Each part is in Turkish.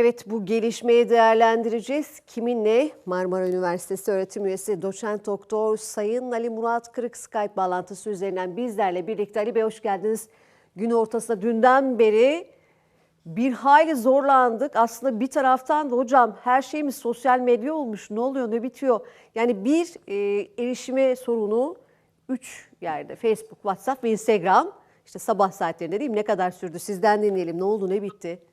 Evet bu gelişmeyi değerlendireceğiz. Kiminle? Marmara Üniversitesi öğretim üyesi doçent doktor Sayın Ali Murat Kırık Skype bağlantısı üzerinden bizlerle birlikte. Ali Bey hoş geldiniz. Gün ortasında dünden beri bir hayli zorlandık. Aslında bir taraftan da hocam her şeyimiz sosyal medya olmuş. Ne oluyor ne bitiyor? Yani bir e, erişime sorunu üç yerde Facebook, WhatsApp ve Instagram. İşte sabah saatlerinde değil mi? Ne kadar sürdü? Sizden dinleyelim. Ne oldu ne bitti?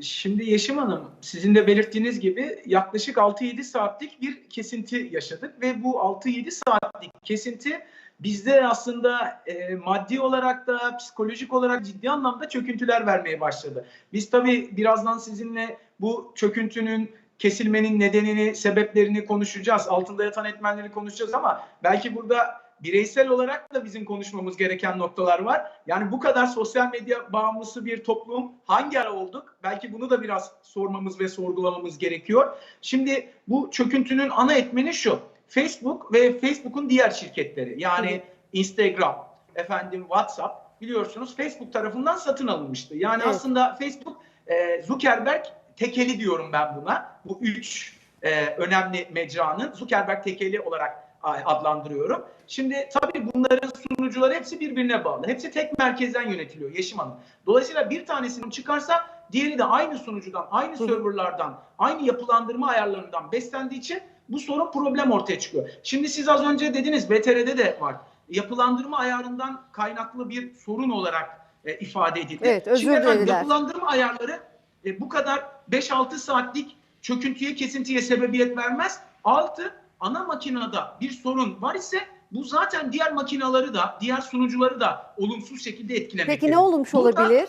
Şimdi Yeşim Hanım, sizin de belirttiğiniz gibi yaklaşık 6-7 saatlik bir kesinti yaşadık ve bu 6-7 saatlik kesinti bizde aslında e, maddi olarak da psikolojik olarak ciddi anlamda çöküntüler vermeye başladı. Biz tabii birazdan sizinle bu çöküntünün kesilmenin nedenini, sebeplerini konuşacağız. Altında yatan etmenleri konuşacağız ama belki burada bireysel olarak da bizim konuşmamız gereken noktalar var. Yani bu kadar sosyal medya bağımlısı bir toplum hangi ara olduk? Belki bunu da biraz sormamız ve sorgulamamız gerekiyor. Şimdi bu çöküntünün ana etmeni şu. Facebook ve Facebook'un diğer şirketleri yani Instagram, efendim WhatsApp biliyorsunuz Facebook tarafından satın alınmıştı. Yani Evet. aslında Facebook e, Zuckerberg tekeli diyorum ben buna. Bu üç e, önemli mecranın Zuckerberg tekeli olarak adlandırıyorum. Şimdi tabii bunların sunucuları hepsi birbirine bağlı. Hepsi tek merkezden yönetiliyor Yeşim Hanım. Dolayısıyla bir tanesini çıkarsa diğeri de aynı sunucudan, aynı serverlardan, aynı yapılandırma ayarlarından beslendiği için bu sorun problem ortaya çıkıyor. Şimdi siz az önce dediniz VTR'de de var. Yapılandırma ayarından kaynaklı bir sorun olarak e, ifade edildi. Evet, özür Şimdi efendim, yapılandırma ayarları e, bu kadar 5-6 saatlik çöküntüye, kesintiye sebebiyet vermez. Altı, ana makinede bir sorun var ise bu zaten diğer makinaları da, diğer sunucuları da olumsuz şekilde etkilemektedir. Peki ne olmuş Burada- olabilir?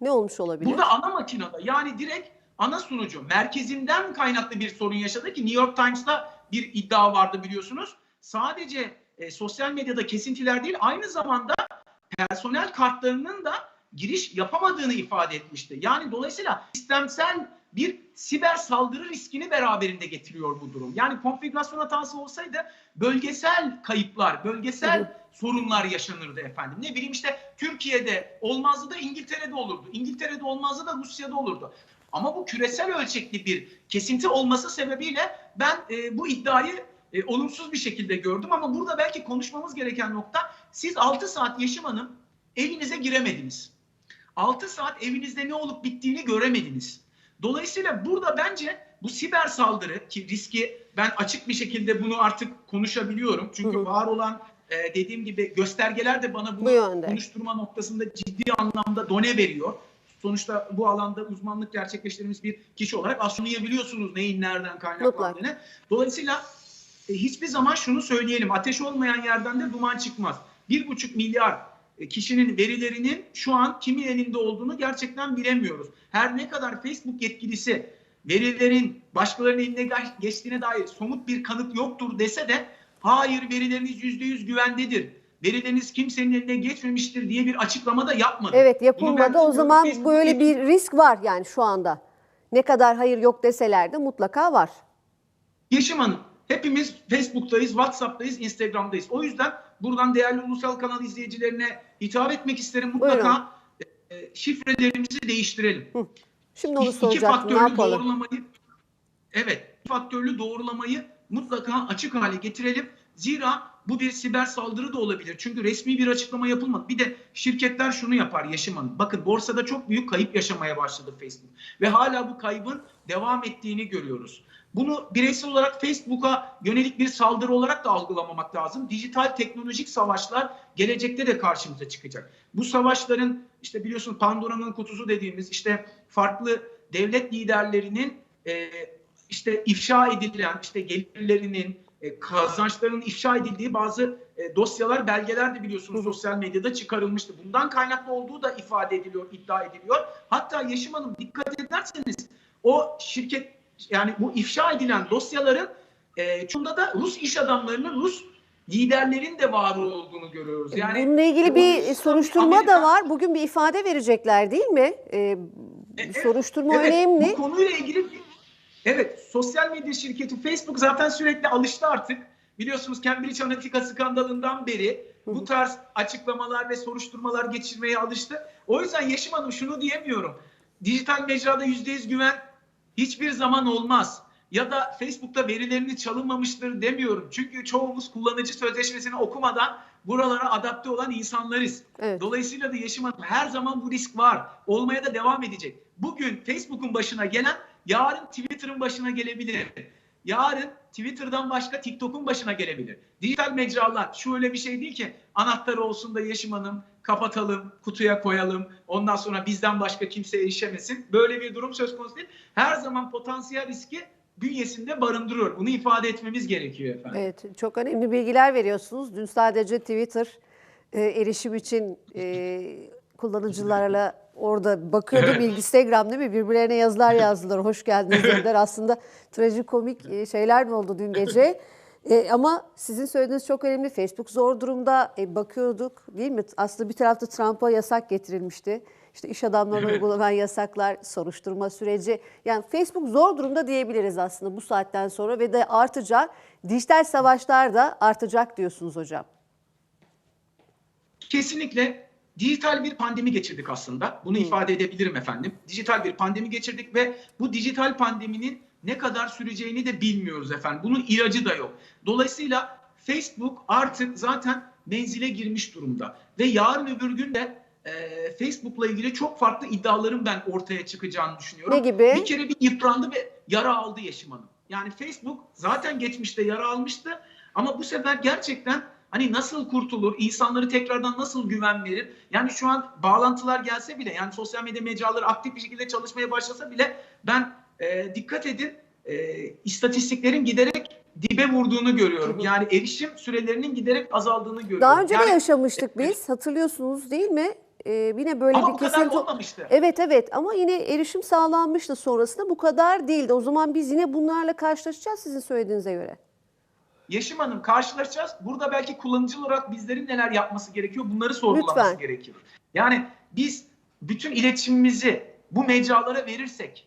Ne olmuş olabilir? Burada ana makinede yani direkt ana sunucu merkezinden kaynaklı bir sorun yaşadı ki New York Times'ta bir iddia vardı biliyorsunuz. Sadece e, sosyal medyada kesintiler değil aynı zamanda personel kartlarının da giriş yapamadığını ifade etmişti. Yani dolayısıyla sistemsel bir siber saldırı riskini beraberinde getiriyor bu durum. Yani konfigürasyon hatası olsaydı bölgesel kayıplar, bölgesel sorunlar yaşanırdı efendim. Ne bileyim işte Türkiye'de olmazdı da İngiltere'de olurdu. İngiltere'de olmazdı da Rusya'da olurdu. Ama bu küresel ölçekli bir kesinti olması sebebiyle ben e, bu iddiayı e, olumsuz bir şekilde gördüm. Ama burada belki konuşmamız gereken nokta siz 6 saat Yeşim Hanım evinize giremediniz. 6 saat evinizde ne olup bittiğini göremediniz. Dolayısıyla burada bence bu siber saldırı ki riski ben açık bir şekilde bunu artık konuşabiliyorum. Çünkü Hı hı. var olan e, dediğim gibi göstergeler de bana bunu Bu yönde. konuşturma noktasında ciddi anlamda done veriyor. Sonuçta bu alanda uzmanlık gerçekleştirdiğimiz bir kişi olarak anlayabiliyorsunuz neyin nereden kaynaklandığını. Dolayısıyla e, hiçbir zaman şunu söyleyelim. Ateş olmayan yerden de duman çıkmaz. Bir buçuk milyar kişinin verilerinin şu an kimin elinde olduğunu gerçekten bilemiyoruz. Her ne kadar Facebook yetkilisi verilerin başkalarının eline geç- geçtiğine dair somut bir kanıt yoktur dese de hayır verileriniz yüzde yüz güvendedir. Verileriniz kimsenin eline geçmemiştir diye bir açıklama da yapmadı. Evet yapılmadı. O zaman Facebook böyle bir risk var yani şu anda. Ne kadar hayır yok deseler de mutlaka var. Yeşim Hanım, hepimiz Facebook'tayız, WhatsApp'tayız, Instagram'dayız. O yüzden buradan değerli ulusal kanal izleyicilerine hitap etmek isterim. Mutlaka e, şifrelerimizi değiştirelim. Şimdi onu İki soracaktım. Ne faktörlü yapalım? doğrulamayı evet, iki faktörlü doğrulamayı mutlaka açık hale getirelim. Zira bu bir siber saldırı da olabilir. Çünkü resmi bir açıklama yapılmadı. Bir de şirketler şunu yapar Yeşim Hanım. Bakın borsada çok büyük kayıp yaşamaya başladı Facebook. Ve hala bu kaybın devam ettiğini görüyoruz. Bunu bireysel olarak Facebook'a yönelik bir saldırı olarak da algılamamak lazım. Dijital teknolojik savaşlar gelecekte de karşımıza çıkacak. Bu savaşların işte biliyorsun Pandora'nın kutusu dediğimiz işte farklı devlet liderlerinin e, işte ifşa edilen işte gelirlerinin e, kazançlarının ifşa edildiği bazı e, dosyalar, belgeler de biliyorsunuz sosyal medyada çıkarılmıştı. Bundan kaynaklı olduğu da ifade ediliyor, iddia ediliyor. Hatta Yeşim Hanım dikkat ederseniz o şirket yani bu ifşa edilen dosyaların e, çoğunda da Rus iş adamlarının, Rus liderlerin de var olduğunu görüyoruz. Yani Bununla ilgili bir soruşturma Amerika- da var. Bugün bir ifade verecekler değil mi? Ee, Evet, soruşturma evet, önemli. Bu konuyla ilgili evet sosyal medya şirketi Facebook zaten sürekli alıştı artık. Biliyorsunuz Cambridge Analytica skandalından beri bu tarz açıklamalar ve soruşturmalar geçirmeye alıştı. O yüzden Yeşim Hanım şunu diyemiyorum. dijital mecrada %100 güven hiçbir zaman olmaz. Ya da Facebook'ta verilerini çalınmamıştır demiyorum. Çünkü çoğumuz kullanıcı sözleşmesini okumadan buralara adapte olan insanlarız. Evet. Dolayısıyla da Yeşim Hanım her zaman bu risk var. Olmaya da devam edecek. Bugün Facebook'un başına gelen yarın Twitter'ın başına gelebilir. Yarın Twitter'dan başka TikTok'un başına gelebilir. Dijital mecralar şu öyle bir şey değil ki anahtarı olsun da Yeşim Hanım kapatalım, kutuya koyalım. Ondan sonra bizden başka kimse erişemesin. Böyle bir durum söz konusu değil. Her zaman potansiyel riski bünyesinde barındırıyor. Bunu ifade etmemiz gerekiyor efendim. Evet, çok önemli bilgiler veriyorsunuz. Dün sadece Twitter e, erişim için e, kullanıcılarla orada bakıyordum. Evet. Instagram değil mi? Birbirlerine yazılar yazdılar. Hoş geldiniz dediler. Aslında trajikomik e, şeyler mi oldu dün gece? E, ama sizin söylediğiniz çok önemli. Facebook zor durumda. E, bakıyorduk değil mi? Aslında bir tarafta Trump'a yasak getirilmişti. İşte iş adamlarına uygulanan yasaklar, soruşturma süreci. Yani Facebook zor durumda diyebiliriz aslında bu saatten sonra ve de artacak. Dijital savaşlar da artacak diyorsunuz hocam. Kesinlikle dijital bir pandemi geçirdik aslında. Bunu ifade edebilirim efendim. Dijital bir pandemi geçirdik ve bu dijital pandeminin ne kadar süreceğini de bilmiyoruz efendim. Bunun ilacı da yok. Dolayısıyla Facebook artık zaten menzile girmiş durumda. Ve yarın öbür gün de e, Facebook'la ilgili çok farklı iddiaların ben ortaya çıkacağını düşünüyorum. Ne gibi? Bir kere bir yıprandı ve yara aldı Yeşim Hanım. Yani Facebook zaten geçmişte yara almıştı ama bu sefer gerçekten hani nasıl kurtulur, insanları tekrardan nasıl güven verir? Yani şu an bağlantılar gelse bile yani sosyal medya mecraları aktif bir şekilde çalışmaya başlasa bile ben e, dikkat edin e, istatistiklerin giderek dibe vurduğunu görüyorum. Yani erişim sürelerinin giderek azaldığını görüyorum. Daha önce de yani, yaşamıştık biz. Hatırlıyorsunuz değil mi? Ee, yine böyle ama bir kesinti... olmamıştı. Evet evet ama yine erişim sağlanmıştı sonrasında bu kadar değildi. O zaman biz yine bunlarla karşılaşacağız sizin söylediğinize göre. Yeşim Hanım karşılaşacağız. Burada belki kullanıcı olarak bizlerin neler yapması gerekiyor bunları sorgulaması Lütfen. gerekiyor. Yani biz bütün iletişimimizi bu mecralara verirsek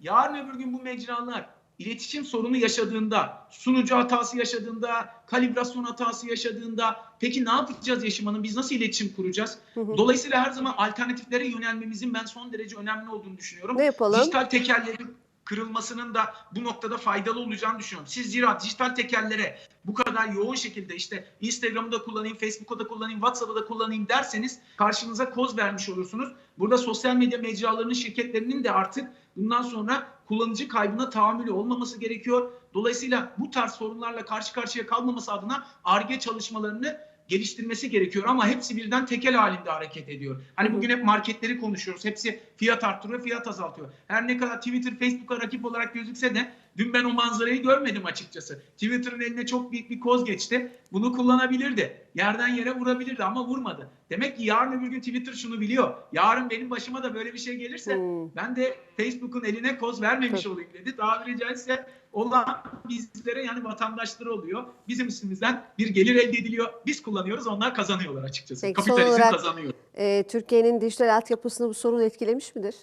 yarın öbür gün bu mecralar iletişim sorunu yaşadığında, sunucu hatası yaşadığında, kalibrasyon hatası yaşadığında peki ne yapacağız Yeşim Hanım? Biz nasıl iletişim kuracağız? Hı hı. Dolayısıyla her zaman alternatiflere yönelmemizin ben son derece önemli olduğunu düşünüyorum. Ne yapalım? Dijital tekerlerin kırılmasının da bu noktada faydalı olacağını düşünüyorum. Siz zira dijital tekerlere bu kadar yoğun şekilde işte Instagram'ı da kullanayım, Facebook'u da kullanayım, WhatsApp'ı da kullanayım derseniz karşınıza koz vermiş olursunuz. Burada sosyal medya mecralarının şirketlerinin de artık bundan sonra kullanıcı kaybına tahammülü olmaması gerekiyor. Dolayısıyla bu tarz sorunlarla karşı karşıya kalmaması adına ARGE çalışmalarını geliştirmesi gerekiyor ama hepsi birden tekel halinde hareket ediyor. Hani bugün hep marketleri konuşuyoruz. Hepsi fiyat arttırıyor, fiyat azaltıyor. Her ne kadar Twitter, Facebook'a rakip olarak gözükse de dün ben o manzarayı görmedim açıkçası. Twitter'ın eline çok büyük bir koz geçti. Bunu kullanabilirdi. Yerden yere vurabilirdi ama vurmadı. Demek ki yarın öbür gün Twitter şunu biliyor. Yarın benim başıma da böyle bir şey gelirse Hmm. ben de Facebook'un eline koz vermemiş olayım dedi. Tabiri caizse olan bizlere yani vatandaşları oluyor. Bizim üstümüzden bir gelir elde ediliyor. Biz kullanıyoruz onlar kazanıyorlar açıkçası. Peki, Kapitalizm olarak- kazanıyor. Ee, Türkiye'nin dijital altyapısını bu sorun etkilemiş midir?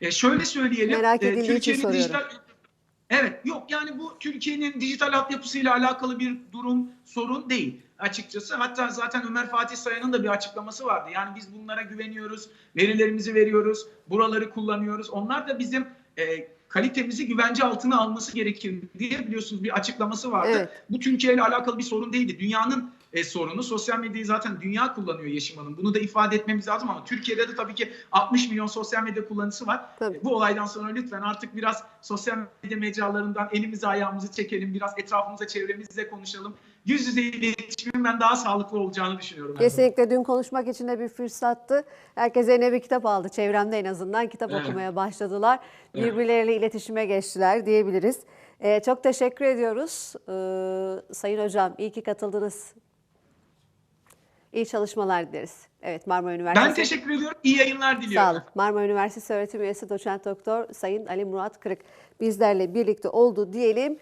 E şöyle söyleyelim. Merak e, edildiği için Türkiye'nin soruyorum. dijital Evet yok yani bu Türkiye'nin dijital altyapısıyla alakalı bir durum sorun değil açıkçası. Hatta zaten Ömer Fatih Sayan'ın da bir açıklaması vardı. Yani biz bunlara güveniyoruz, verilerimizi veriyoruz, buraları kullanıyoruz. Onlar da bizim e, kalitemizi güvence altına alması gerekir diye biliyorsunuz bir açıklaması vardı. Evet. Bu Türkiye ile alakalı bir sorun değildi. Dünyanın e, sorunu. Sosyal medyayı zaten dünya kullanıyor Yeşim Hanım. Bunu da ifade etmemiz lazım ama Türkiye'de de tabii ki 60 milyon sosyal medya kullanıcısı var. Tabii. E, Bu olaydan sonra lütfen artık biraz sosyal medya mecralarından elimizi ayağımızı çekelim. Biraz etrafımıza, çevremizle konuşalım. Yüz yüze iletişimin ben daha sağlıklı olacağını düşünüyorum. Kesinlikle dün konuşmak için de bir fırsattı. Herkes eline bir kitap aldı. Çevremde en azından kitap Evet. okumaya başladılar. Evet. Birbirleriyle iletişime geçtiler diyebiliriz. Ee, çok teşekkür ediyoruz. Ee, Sayın Hocam iyi ki katıldınız. İyi çalışmalar dileriz. Evet Marmara Üniversitesi. Ben teşekkür ediyorum. İyi yayınlar diliyorum. Sağ olun. Marmara Üniversitesi öğretim üyesi doçent doktor Sayın Ali Murat Kırık bizlerle birlikte oldu diyelim.